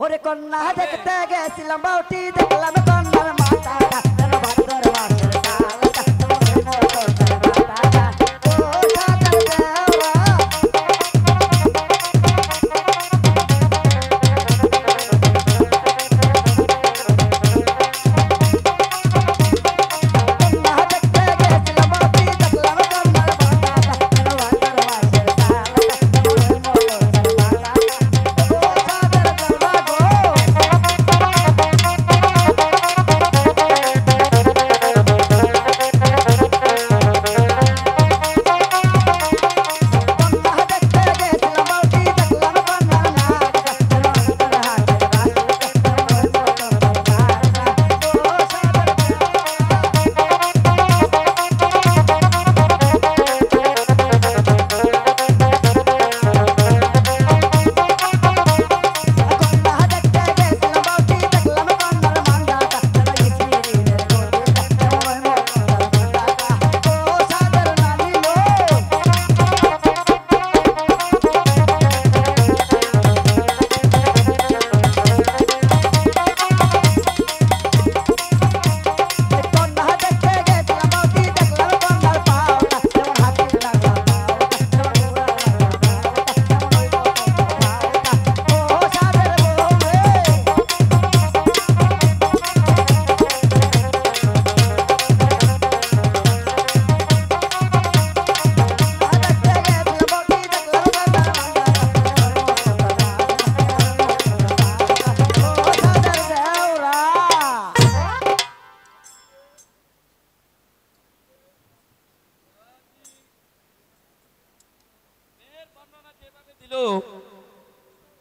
ওরে কন্যা দেখতে গেছিলাম বাউটি দেখলাম কন্যার মাতা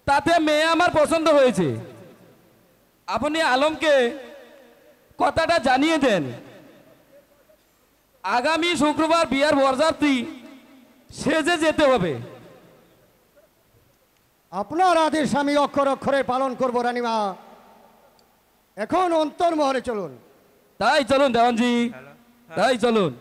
তাতে মেয়ে আমার পছন্দ হয়েছে। আপনি আলমকে কথাটা জানিয়ে দেন। আগামী শুক্রবার বিয়ার বরযাত্রী সেজে যেতে হবে। আপনার আদেশ আমি অক্ষর অক্ষরে পালন করব রানীমা। এখন অন্তর্মহলে চলুন। তাই চলুন দেওয়ানজি। তাই চলুন।